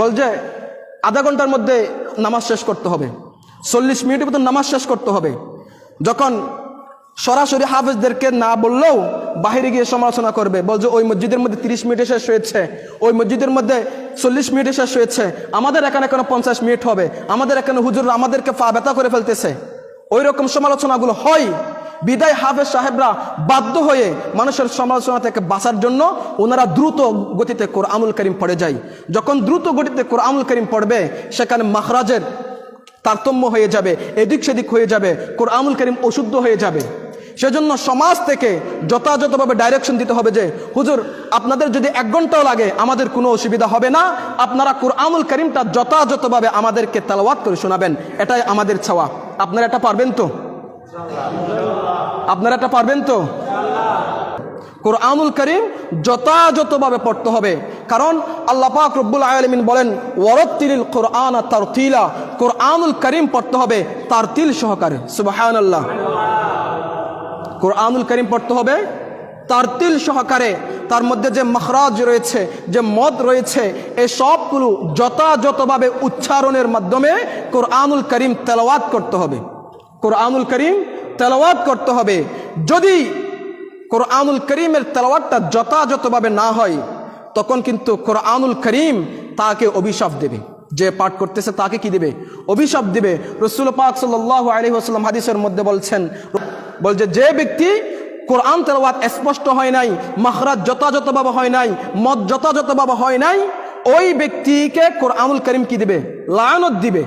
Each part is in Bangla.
বল যে আধা ঘণ্টার মধ্যে নামাজ শেষ করতে হবে। চল্লিশ মিনিটের মতো নামাজ শেষ করতে হবে। যখন সরাসরি হাফেজদেরকে না বললেও বাহিরে গিয়ে সমালোচনা করবে, বল যে ওই মসজিদের মধ্যে তিরিশ মিনিটে শেষ হয়েছে, ওই মসজিদের মধ্যে চল্লিশ মিনিটে শেষ হয়েছে, আমাদের এখানে এখনও পঞ্চাশ মিনিট হবে, আমাদের এখানে হুজুর আমাদেরকে পা ব্যথা করে ফেলতেছে। ওই রকম সমালোচনাগুলো হয় বিদায় হাফেজ সাহেবরা বাধ্য হয়ে মানুষের সমালোচনা থেকে বাঁচার জন্য ওনারা দ্রুত গতিতে কোরআনুল করিম পড়ে যায়। যখন দ্রুত গতিতে কোরআনুল করিম পড়বে, সেখানে মাখরাজের তারতম্য হয়ে যাবে, এদিক সেদিক হয়ে যাবে, কোরআনুল করিম অশুদ্ধ হয়ে যাবে। সেজন্য সমাজ থেকে যথাযথভাবে ডাইরেকশন দিতে হবে যে, হুজুর, আপনাদের যদি এক ঘন্টাও লাগে, আমাদের কোনো অসুবিধা হবে না। আপনারা কোরআনুল করিমটা যথাযথভাবে আমাদেরকে তালাওয়াত করে শোনাবেন। এটাই আমাদের ছাওয়া আপনারা এটা পারবেন তো? আপনারা এটা পারবেন তো? কোরআনুল করিম যথাযথভাবে পড়তে হবে। কারণ আল্লাহ পাক রব্বুল আলমিন বলেন ওয়ারত্তিল কোরআন তার তিলা কোরআনুল করিম পড়তে হবে তার তিল সহকারে। সুবাহান আল্লাহ কোরআনুল করিম পড়তে হবে তার তিল সহকারে। তার মধ্যে যে মখরাজ রয়েছে, যে মদ রয়েছে, এ সবগুলো যথাযথভাবে উচ্চারণের মাধ্যমে কোরআনুল করিম তেলাওয়াত করতে হবে। কোরআনুল করিম তেলাওয়াত করতে হবে। যদি কোরআনুল করিমের তেলাওয়াতটা যথাযথভাবে না হয়, তখন কিন্তু কোরআনুল করিম তাকে অভিশাপ দেবে। যে পাঠ করতেছে তাকে কি দেবে? অভিশাপ দেবে। রসুল পাক সাল্লাহ আলী আসাল্লাম হাদিসের মধ্যে বলছেন, বলছে, যে ব্যক্তি কোরআন তেলাওয়াত স্পষ্ট হয় নাই মাহরাজ যথাযথভাবে হয় নাই, মত যথাযথভাবে হয় নাই, ওই ব্যক্তিকে কোরআনুল করিম কি দিবে? লায়নত দিবে।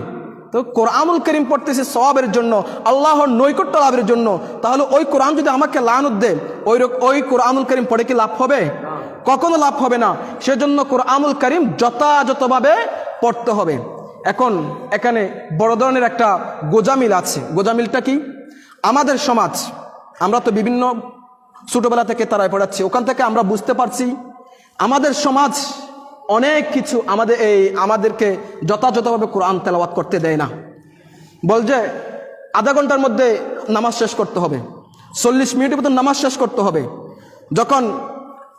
তো কোরআনুল করিম পড়তেছে সবের জন্য, আল্লাহর নৈকট্য লাভের জন্য। তাহলে ওই কোরআন যদি আমাকে লায়নত দেয়, ওই ওই কোরআনুল করিম পড়ে কি লাভ হবে? কখনো লাভ হবে না। সেজন্য কোরআনুল করিম যথাযথভাবে পড়তে হবে। এখন এখানে বড় ধরনের একটা গোজামিল আছে। গোজামিলটা কি? আমাদের সমাজ, আমরা তো বিভিন্ন ছোটবেলা থেকে তারাই পড়াচ্ছি, ওখান থেকে আমরা বুঝতে পারছি, আমাদের সমাজ অনেক কিছু আমাদের এই আমাদেরকে যথাযথভাবে কোরআন তেলাওয়াত করতে দেয় না। বল যে, আধা ঘণ্টার মধ্যে নামাজ শেষ করতে হবে। চল্লিশ মিনিটের মতো নামাজ শেষ করতে হবে। যখন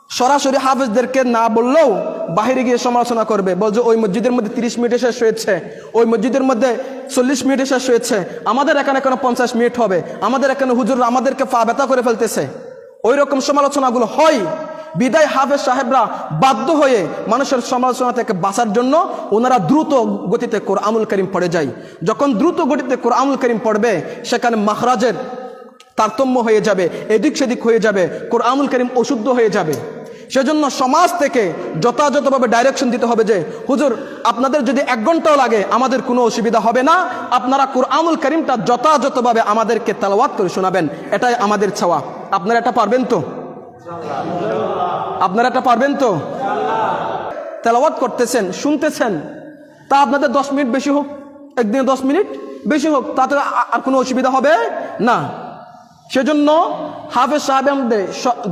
সরাসরি হাফেজদেরকে না বললেও বাহিরে গিয়ে সমালোচনা করবে, বল যে, ওই মসজিদের মধ্যে তিরিশ মিনিটে শেষ হয়েছে, ওই মসজিদের মধ্যে চল্লিশ মিনিটে শেষ হয়েছে, আমাদের এখানে এখনও পঞ্চাশ মিনিট হবে, আমাদের এখানে হুজুর আমাদেরকে পা ব্যথা করে ফেলতেছে। ওই রকম সমালোচনাগুলো হয় বিদায় হাফেজ সাহেবরা বাধ্য হয়ে মানুষের সমালোচনা থেকে বাঁচার জন্য ওনারা দ্রুত গতিতে কোরআনুল করিম পড়ে যায়। যখন দ্রুত গতিতে কোরআনুল করিম পড়বে, সেখানে মাখরাজের তারতম্য হয়ে যাবে, এদিক সেদিক হয়ে যাবে, কোরআনুল করিম অশুদ্ধ হয়ে যাবে। সেজন্য সমাজ থেকে যথাযথভাবে ডাইরেকশন দিতে হবে যে, হুজুর, আপনাদের যদি এক ঘন্টাও লাগে, আমাদের কোনো অসুবিধা হবে না। আপনারা কোরআনুল করিমটা যথাযথভাবে আমাদেরকে তালাওয়াত করে শোনাবেন। এটাই আমাদের ছাওয়া। আপনারা এটা পারবেন তো? আপনারা এটা পারবেন তো? তেলাওয়াত করতেছেন, শুনতেছেন। তা আপনাদের দশ মিনিট বেশি হোক, একদিনে দশ মিনিট বেশি হোক, তাতে আর কোনো অসুবিধা হবে? না। সেজন্য হাফেজ সাহেব আমাদের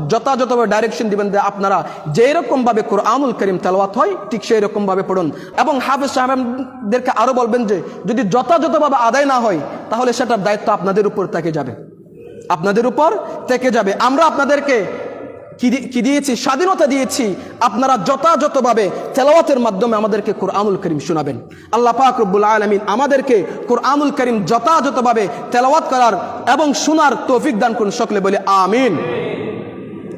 যথাযথভাবে ডাইরেকশন দিবেন যে আপনারা যেই রকম ভাবে কোরআনুল করিম তেলাওয়াত হয়, ঠিক সেই রকম ভাবে পড়ুন। এবং হাফেজ সাহেবদেরকে আরও বলবেন যে, যদি যথাযথভাবে আদায় না হয়, তাহলে সেটার দায়িত্ব আপনাদের উপর থেকে যাবে। আপনাদের উপর থেকে যাবে। আমরা আপনাদেরকে কি দিয়েছি? স্বাধীনতা দিয়েছি। আপনারা যথাযথভাবে তেলাওয়াতের মাধ্যমে আমাদেরকে কোরআনুল করিম শোনাবেন। আল্লাহ পাক রব্বুল আলমিন আমাদেরকে কোরআনুল করিম যথাযথভাবে তেলাওয়াত করার এবং শোনার তৌফিক দান করুন সকলে বলে আমিন।